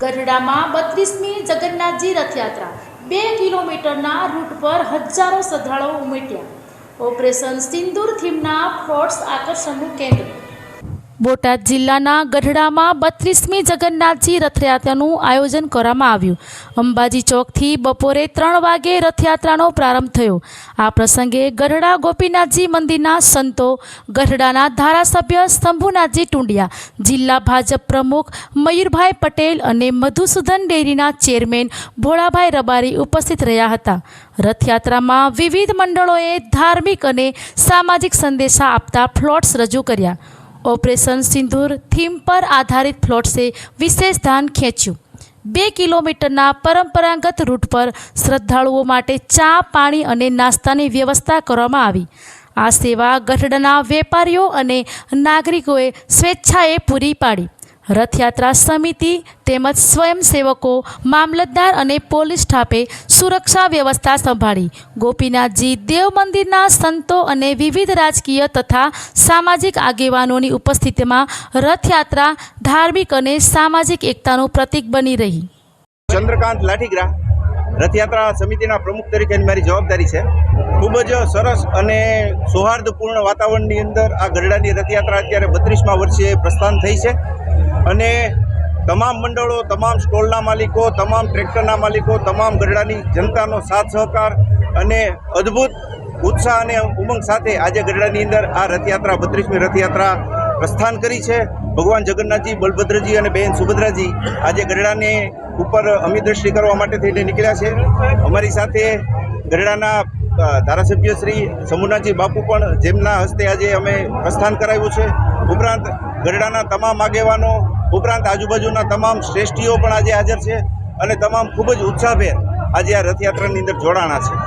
ગઢડામાં બત્રીસમી જગન્નાથજી રથયાત્રા. બે કિલોમીટરના રૂટ પર હજારો શ્રદ્ધાળુઓ ઉમટ્યા. ઓપરેશન સિંદૂર થીમના ફોર્ટ્સ આકર્ષણનું કેન્દ્ર. બોટાદ જિલ્લાના ગઢડામાં બત્રીસમી જગન્નાથજી રથયાત્રાનું આયોજન કરવામાં આવ્યું. અંબાજી ચોકથી બપોરે ત્રણ વાગે રથયાત્રાનો પ્રારંભ થયો. આ પ્રસંગે ગઢડા ગોપીનાથજી મંદિરના સંતો, ગઢડાના ધારાસભ્ય શંભુનાથજી ટુંડિયા, જિલ્લા ભાજપ પ્રમુખ મયુરભાઈ પટેલ અને મધુસૂદન ડેરીના ચેરમેન ભોળાભાઈ રબારી ઉપસ્થિત રહ્યા હતા. રથયાત્રામાં વિવિધ મંડળોએ ધાર્મિક અને સામાજિક સંદેશા આપતા ફ્લોટ્સ રજૂ કર્યા. ઓપરેશન સિંદૂર થીમ પર આધારિત ફ્લોટ્સે વિશેષ ધ્યાન ખેંચ્યું. બે કિલોમીટરના પરંપરાગત રૂટ પર શ્રદ્ધાળુઓ માટે ચા, પાણી અને નાસ્તાની વ્યવસ્થા કરવામાં આવી. આ સેવા ગઢડાના વેપારીઓ અને નાગરિકોએ સ્વેચ્છાએ પૂરી પાડી. રથયાત્રા સમિતિ તેમજ સ્વયંસેવકો, મામલતદાર અને પોલીસ સ્ટાફે સુરક્ષા વ્યવસ્થા સંભાળી. ગોપીનાથજી દેવ મંદિરના સંતો અને વિવિધ રાજકીય તથા સામાજિક આગેવાનોની ઉપસ્થિતિમાં રથયાત્રા ધાર્મિક અને સામાજિક એકતાનું પ્રતીક બની રહી. ચંદ્રકાંત લાઠીગ્રા રથયાત્રા સમિતિના પ્રમુખ તરીકેની મારી જવાબદારી છે. ખૂબ જ સરસ અને સૌહાર્દપૂર્ણ વાતાવરણની અંદર આ ગરડાની રથયાત્રા અત્યારે બત્રીસમાં વર્ષે પ્રસ્થાન થઈ છે. અને તમામ મંડળો, તમામ સ્ટોલના માલિકો, તમામ ટ્રેક્ટરના માલિકો, તમામ ગરડાની જનતાનો સાથ સહકાર અને અદ્ભુત ઉત્સાહ અને ઉમંગ સાથે આજે ગરડાની અંદર આ રથયાત્રા, બત્રીસમી રથયાત્રા પ્રસ્થાન કરી છે. ભગવાન જગન્નાથજી, બલભદ્રજી અને બહેન સુભદ્રાજી આજે ગરડાને ઉપર અમિદ્રષ્ટિ કરવા માટે થઈને નીકળ્યા છે. અમારી સાથે ગઢડાના ધારાસભ્ય શ્રી સમુનાથજી બાપુ પણ જેમના હસ્તે આજે અમે પ્રસ્થાન કરાવ્યું છે. ઉપરાંત ગરડાના તમામ આગેવાનો ઉપરાંત આજુબાજુના તમામ શ્રેષ્ઠીઓ પણ આજે હાજર છે અને તમામ ખૂબ જ ઉત્સાહભેર આજે આ રથયાત્રાની અંદર જોડાણા છે.